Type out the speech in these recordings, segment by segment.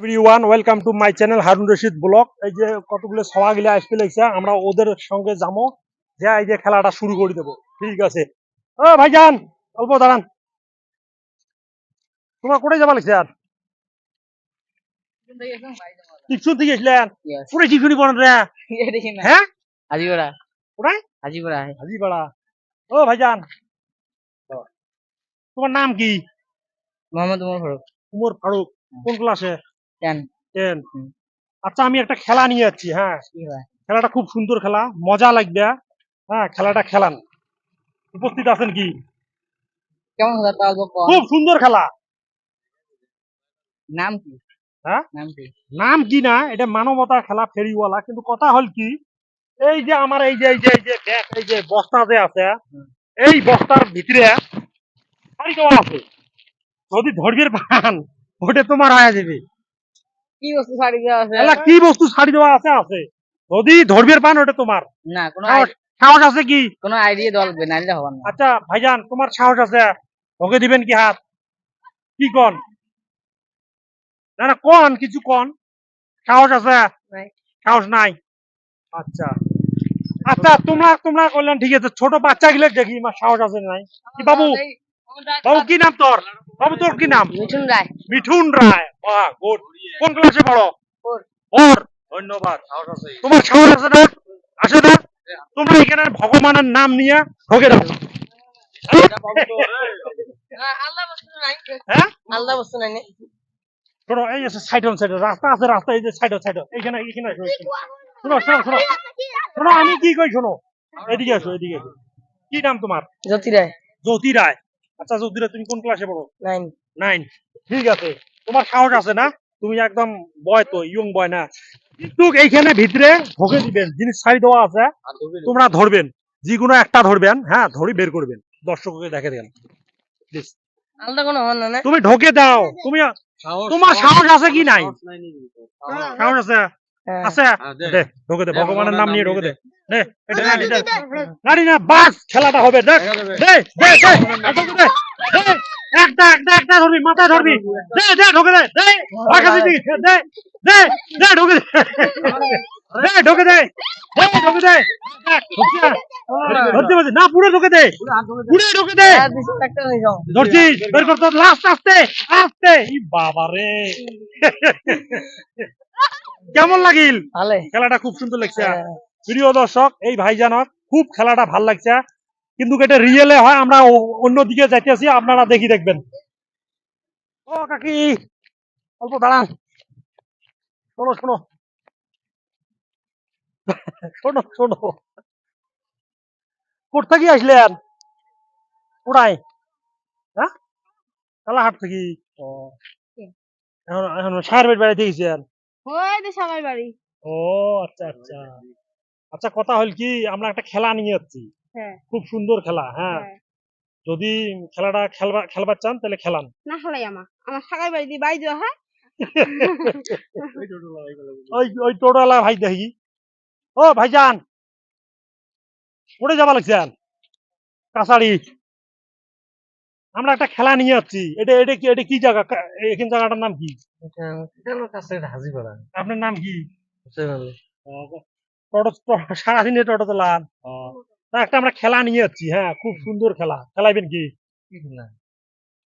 Everyone welcome to my channel Harun Rashid blog এই যে কতগুলো সভা গিলা আসতে লাগছে আমরা ওদের সঙ্গে যাব। যে এই যে খেলাটা শুরু করে দেবো। ঠিক আছে। ও ভাইজান অল্প দাঁড়ান। তোমরা কোথায় যাবা লাগছে আর? টিকসুন থেকে Yes. পুরো টিকসুনি বলেন রে। হ্যাঁ? হাজিপাড়া। কোথায়? হাজিপাড়া। হাজিপাড়া। ও ভাইজান। তোমার নাম কি? মোহাম্মদ উমর ফারুক। উমর ফারুক। কোন ক্লাসে? টেন আচ্ছা আমি একটা খেলা নিয়ে যাচ্ছি হ্যাঁ। খেলাটা খুব সুন্দর খেলা মজা লাগবে হ্যাঁ। খেলাটা খেলান। উপস্থিত আছেন কি? কেমন খুব সুন্দর খেলা। নাম কি? হ্যাঁ? নাম কি? না এটা মানবতার খেলা ফেরিওয়ালা। কিন্তু কথা হল কি এই যে আমার এই যে এই যে এই যে ব্যাগ এই যে বস্তা যে আছে এই বস্তার ভিতরে দেওয়া আছে। যদি ধরবির পান ওটা তোমার হয়ে যাবে। কি বস্তু শাড়ি দেওয়া আছে? এলা কি বস্তু শাড়ি দেওয়া আছে আছে। যদি ধরবির পান ওটা তোমার। না কোনো সাহস আছে কি? কোনো আইডিয়া লাগবে হবে না। আচ্ছা ভাইজান তোমার সাহস আছে? ওকে দিবেন কি হাত? কি কন? না না কন কিছু কন। সাহস আছে? নাই। সাহস নাই। আচ্ছা। আচ্ছা তোমরা তোমরা করলেন ঠিক আছে। ছোট বাচ্চা গিলে দেখি সাহস আছে নাই। কি বাবু? বাবু কি নাম তোর? বাবু তোর কি নাম? মিঠুন রায়। মিঠুন রায়। বাহ গুড। কোন ক্লাসে পড়ো. ওর ধন্যবাদ তোমার সাহস আছে না? আছে না তোমরা এখানে ভগবানের নাম নিয়ে ঢোকে দাও। হ্যাঁ? আল্লাহ বস্তু নাই শোনো এই যে সাইড অন সাইড রাস্তা আছে রাস্তা এই যে সাইড সাইড এইখানে এইখানে আসো, এইখানে। শোনো শোনো শোনো। শোনো আমি কি কই শোনো। এদিকে আসো এদিকে আসো। কি নাম তোমার? জ্যোতি রায়। জ্যোতি রায়। আচ্ছা রায় তুমি কোন ক্লাসে পড়ো? নাইন নাইন ঠিক আছে। তোমার সাহস আছে না? তুমি একদম বয় তো ইয়ং বয় না। কিন্তু এইখানে ভিতরে ঢোকে দিবেন জিনিস সারি দেওয়া আছে। তোমরা ধরবেন। যে কোনো একটা ধরবেন হ্যাঁ ধরি বের করবেন। দর্শককে দেখে দেন। তুমি ঢোকে দাও। তুমি তোমার সাহস আছে কি নাই? সাহস আছে? হ্যাঁ। আছে? দে। ঢোকে দে ভগবানের নাম নিয়ে ঢোকে দে। দে। এটা নাড়ি দে নাড়ি না বাস খেলাটা হবে দেখ। দে দে দে। ঢোকে দে দে একটা একটা একটা ধরবি মাথায় ধরবি। দে দে ঢোকে দে দে দে দে দে ঢোকে দে। দে ঢোকে দে দে ঢোকে দে। ধরতে পারছি না পুরো ঢোকে দে। পুরো ঢোকে দে। যাও। ধরছিস বের করতে লাস্ট আস্তে আস্তে। বাবা রে কেমন লাগিল? খেলাটা খুব সুন্দর লাগছে। হ্যাঁ। প্রিয় দর্শক এই ভাইজানক খুব খেলাটা ভালো লাগছে। কিন্তু এটা রিয়েলে হয় আমরা অন্যদিকে যাইতেছি আপনারা দেখি দেখবেন। ও কাকি অল্প দাঁড়ান। শোনো শোনো। শোনো শোনো। কোথা থেকে আসলেন? কোথায়? হ্যাঁ? কালাহাট থেকে। এখন এখন সাহের বাড়ি বেড়াইতে গেছেন ওই সবার বাড়ি। ও আচ্ছা আচ্ছা। আচ্ছা কথা হল কি আমরা একটা খেলা নিয়ে যাচ্ছি। হ্যাঁ। খুব সুন্দর খেলা হ্যাঁ। হ্যাঁ। যদি খেলাটা খেলবা খেলবার চান তাহলে খেলান। না খেলাই আমার। আমার সাগাই বাড়ি দিয়ে দেওয়া হয়। ওই ওই ভাই দেখি। ও ভাইজান! কোথায় যাবা লাগছেন কাছাড়ি। আমরা একটা খেলা নিয়ে যাচ্ছি। এটা এটা কি এটা কি জায়গা? এখান জায়গাটার নাম কি? হাজিপাড়া। আপনার নাম কি? টোটো সারাদিনে টোটো চালান তা একটা আমরা খেলা নিয়ে যাচ্ছি হ্যাঁ খুব সুন্দর খেলা। খেলাইবেন কি?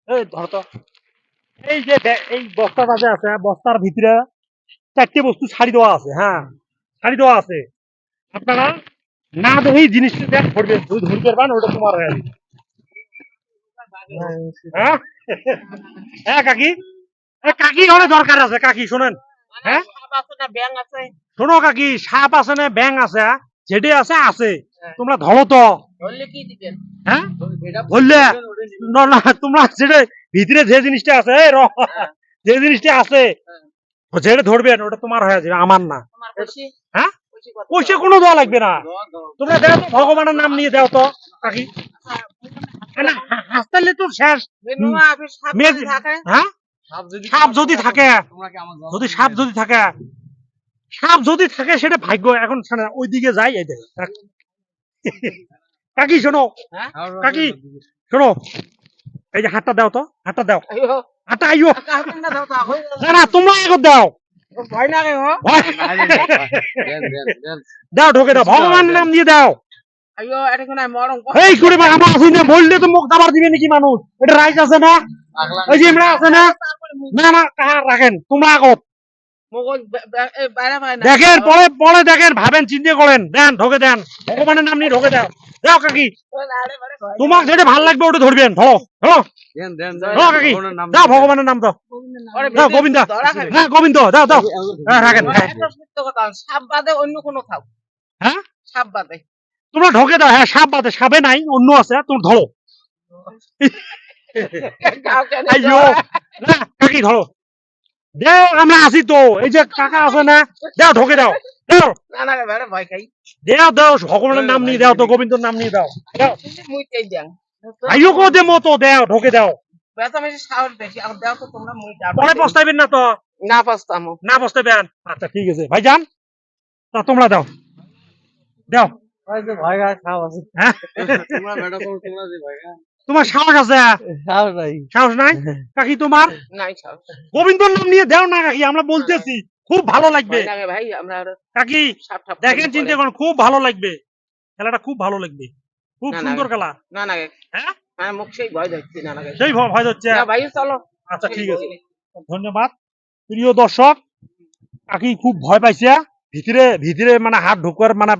এই ধর তো। এই যে এই বস্তাটা যে আছে বস্তার ভিতরে চারটে বস্তু ছাড়ি দেওয়া আছে হ্যাঁ ছাড়ি দেওয়া আছে। আপনারা না দেখেই জিনিসটা দেখ ধরবেন তুই ধরতে ওটা তোমার হয়ে যাবে। হ্যাঁ হ্যাঁ কাকি? কাকি হলে দরকার আছে কাকি শোনেন। হ্যাঁ? শোনো কাকি সাপ আছে না ব্যাং আছে যেটি আছে আছে। তোমরা ধরো তো। ধরলে হ্যাঁ? না না তোমরা যেটা ভিতরে যে জিনিসটা আছে যে জিনিসটা আছে যেটা ধরবেন ওটা তোমার হয়ে যাবে আমার না। হ্যাঁ? পয়সা কোনো দেওয়া লাগবে না। তোমরা দেখো ভগবানের নাম নিয়ে দাও তো কাকি। হা- হাসতালে তো শেষ। সাপ যদি থাকে? হ্যাঁ? সাপ যদি থাকে তোমরা কি আমার যদি সাপ যদি থাকে। সাপ যদি থাকে সেটা ভাগ্য। এখন শোনো, ওইদিকে যাই এই কাকি শোনো। হ্যাঁ? কাকি শোনো। এই যে হাতটা দাও তো হাতটা দাও। হাঁটা আইও না দাও তা হই না তোমরা আগত দাও। ভয় দাও ঢোকে দাও। ভগবানের নাম দিয়ে দাও। আইও এটা কোন এই করে বা আমরা আসি না বললে তো মুখ দাবার দিবে নাকি মানুষ? এটা রাইট আছে না? এই যে আমরা আছে না? না না কাহা রাখেন তোমরা আগত। দেখেন পরে পরে দেখেন ভাবেন চিন্তা করেন। দেন ঢোকে দেন। ভগবানের নাম নিয়ে ঢোকে দাও দাও কাকি। তোমার যেটা ভালো লাগবে ওটা ধরবেন। ধরো ধরো। দেন দেন কাকি। দাও। ভগবানের নাম। দাও দাও গোবিন্দা। হ্যাঁ গোবিন্দ দাও দাও হ্যাঁ রাখেন। হ্যাঁ। অন্য কোনো থাক। হ্যাঁ? সাপ বাদে। তোমরা ঢোকে দাও হ্যাঁ সাপ বাদে সাপে নাই অন্য আছে তুমি ধরো। কাউকে কাকি ধরো। দেও আমরা আছি তো এই যে কাকা আছে না দাও ঢোকে দাও দাও। দেও দাও ভগবানের নাম নিয়ে দাও তো গোবিন্দর নাম নিয়ে দাও। কো দে মতো ঢোকে পরে পস্তাইবেন না তো? না আচ্ছা ঠিক আছে। ভাই যান তা তোমরা দাও। দাও। আছে হ্যাঁ? তোমরা সাহস আছে সাহস নাই। কাকি তোমার? নাই গোবিন্দর নাম নিয়ে দাও না কাকি আমরা বলতেছি খুব ভালো লাগবে। ভাই আমরা কাকি দেখেন চিন্তা করুন খুব ভালো লাগবে। খেলাটা খুব ভালো লাগবে। খুব। সুন্দর খেলা। না না হ্যাঁ? মুখ সেই ভয় দেখছি না লাগে সেই ভয় ভয় হচ্ছে ভাই চলো। আচ্ছা ঠিক আছে। ধন্যবাদ। প্রিয় দর্শক কাকি খুব ভয় পাইছে ভিতরে ভিতরে মানে হাত ঢোকার মানে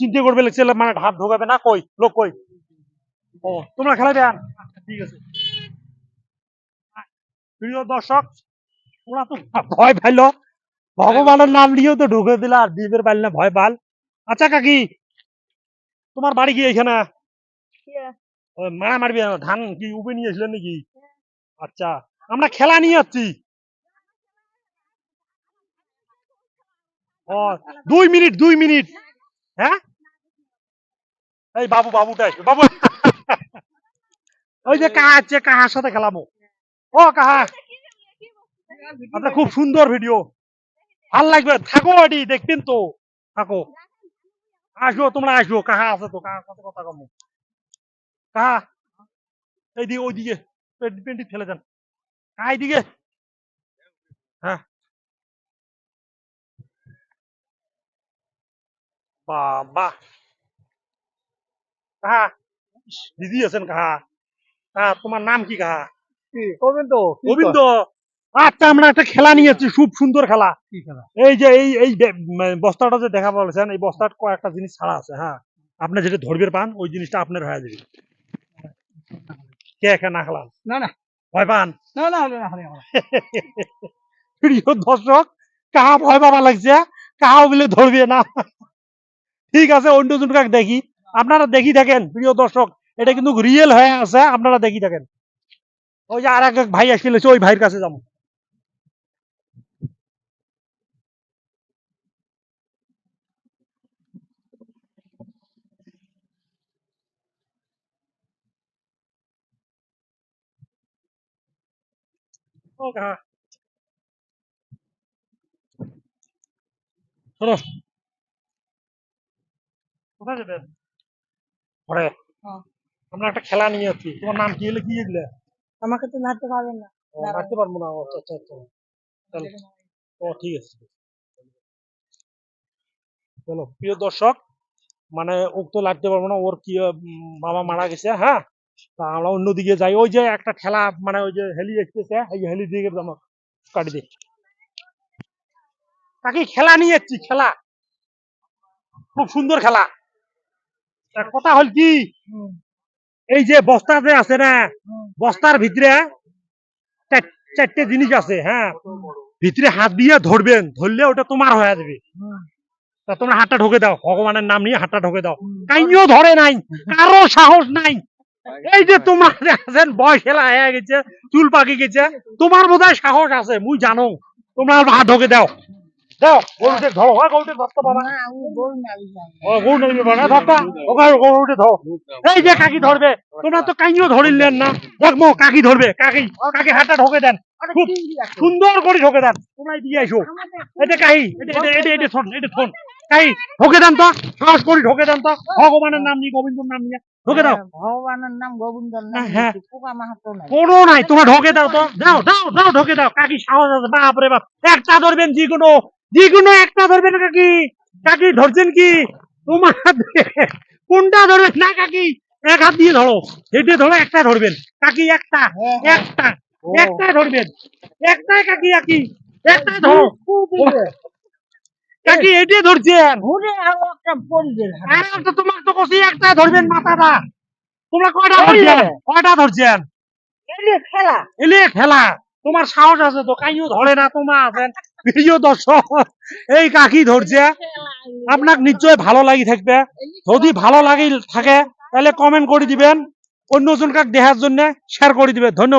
চিন্তা করবে লাগছে মানে হাত ঢোকাবে না কই লোক কই ও তোমরা খেলা দেন ঠিক আছে। প্রিয় দর্শক তোমরা তো ভয় পাইলো। ভগবানের নাম নিয়েও তো ঢুকে দিলা আর দ্বীপের পাইল না ভয় পাল। আচ্ছা কাকি তোমার বাড়ি কি এখানে মারা মারবি ধান কি উপে নিয়ে এসলেন নাকি? আচ্ছা। আমরা খেলা নিয়ে যাচ্ছি দুই মিনিট দুই মিনিট। হ্যাঁ? এই বাবু, বাবুটাই, বাবু। ওই যে কাহা আছে কাহার সাথে খেলাবো ও। কাহা আপনার খুব সুন্দর ভিডিও ভালো লাগবে। থাকো এটি দেখবেন তো। থাকো। আসব তোমরা আসব কাহা আছে তো, কাহার সাথে কথা কমো কাহা এইদিকে, ওইদিকে। পেন্টি পেন্টি, ফেলে দেন। কাহা এইদিকে? হ্যাঁ। বাবা। কাহা? দিদি আছেন কাহা? কাহা তোমার নাম কি কাহা? গোবিন্দ গোবিন্দ আচ্ছা আমরা একটা খেলা নিয়ে যাচ্ছি খুব সুন্দর খেলা। এই যে এই এই বস্তাটা যে দেখা বলেছেন এই বস্তার কয়েকটা জিনিস ছাড়া আছে হ্যাঁ? আপনি যেটা ধরবের পান ওই জিনিসটা আপনার হয়ে যাবে। কে একা না খেলান না না। ভয় পান? না না না না প্রিয় দর্শক কাহা ভয় পাবা লাগছে? কাহা বলে ধরবে না? ঠিক আছে অন্য জনকে দেখি। আপনারা দেখি থাকেন, প্রিয় দর্শক, এটা কিন্তু রিয়েল হয়ে আছে, আপনারা দেখি থাকেন। ওই যে আর এক এক ভাই আসলে ওই ভাইয়ের কাছে যাব। ও কাহা শোনো কোথায় যাবেন হ্যাঁ। আমরা একটা খেলা নিয়ে যাচ্ছি তোমার নাম কি হলে কি এগুলো আমাকে তো নাড়তে পারবেন না। রাখতে পারব না। আচ্ছা আচ্ছা আচ্ছা। চলো। ও ঠিক আছে। চলো প্রিয় দর্শক মানে ও তো লাগতে পারব না। ওর কি বাবা মারা গেছে হ্যাঁ? তা আমরা অন্যদিকে যাই। ওই যে একটা খেলা মানে ওই যে হেলি এসতেছে এই হেলি দিকে যাব কাটি দি। কাকি খেলা নিয়ে যাচ্ছি খেলা। খুব সুন্দর খেলা। কথা হল কি? এই যে বস্তা যে আছে না বস্তার ভিতরে চারটে জিনিস আছে হ্যাঁ ভিতরে হাত দিয়ে ধরবেন ধরলে ওটা তোমার হয়ে যাবে। তা তোমরা হাতটা ঢোকে দাও ভগবানের নাম নিয়ে হাতটা ঢোকে দাও। কাইও ধরে নাই কারও সাহস নাই। এই যে তোমার আছেন বয়স হেলা হয়ে গেছে চুল পাকি গেছে তোমার বোধহয় সাহস আছে মুই জানো। তোমরা হাত ঢোকে দাও। দাও গরুটে ধরো। হ্যাঁ গরুটে ধরতে বাবা ও গরু নেবে বাবা ধরতা। ওকে গরুটে ধরো। এই যে কাকি ধরবে তোমরা তো কাইও ধরিলেন না। দেখব কাকি ধরবে। কাকি কাকি হাতটা ঢোকে দেন। খুব সুন্দর করে ঢোকে দেন। তোমরা দিয়ে আইসো। এটা কাহি এটা এটা শোন এটা শোন। এই ঢোকে দেন তো। সাহস করি ঢোকে দেন তো। ভগবানের নাম নিয়ে গোবিন্দর নাম নিয়ে। ঢোকে দাও। ভগবানের নাম গোবিন্দর নাম হ্যাঁ। নাই। কোনো নাই। তোমরা ঢোকে দাও তো। দাও দাও দাও ঢোকে দাও। কাকি সাহস আছে। বাপ রে বাপ। একটা ধরবেন যে কোনো যে কোনো একটা ধরবেন কাকি। কাকি ধরছেন কি? তোমার কোনটা ধরবেন না কাকি? এক হাত দিয়ে ধরো। হেঁটে ধরো একটা ধরবেন। কাকি একটা একটা একটা ধরবেন। একটাই কাকি কাকি একটাই ধরো। কাকি এটে ধরছেন ঘুরে আরও একটা পরিবেশ আর একটা তোমার তো কষি একটা ধরবেন মাথাটা। তোমরা কয়টা ধরছেন? কয়টা ধরছেন? এলে খেলা। এলে খেলা। তোমার সাহস আছে তো কাইও ধরে না তোমরা। আছেন প্রিয় দর্শক, এই কাকি ধরছে। আপনার নিশ্চয় ভালো লাগি থাকবে। যদি ভালো লাগি থাকে, তাহলে কমেন্ট করে দিবেন। অন্য জনকে দেখার জন্য শেয়ার করে দিবেন। ধন্যবাদ।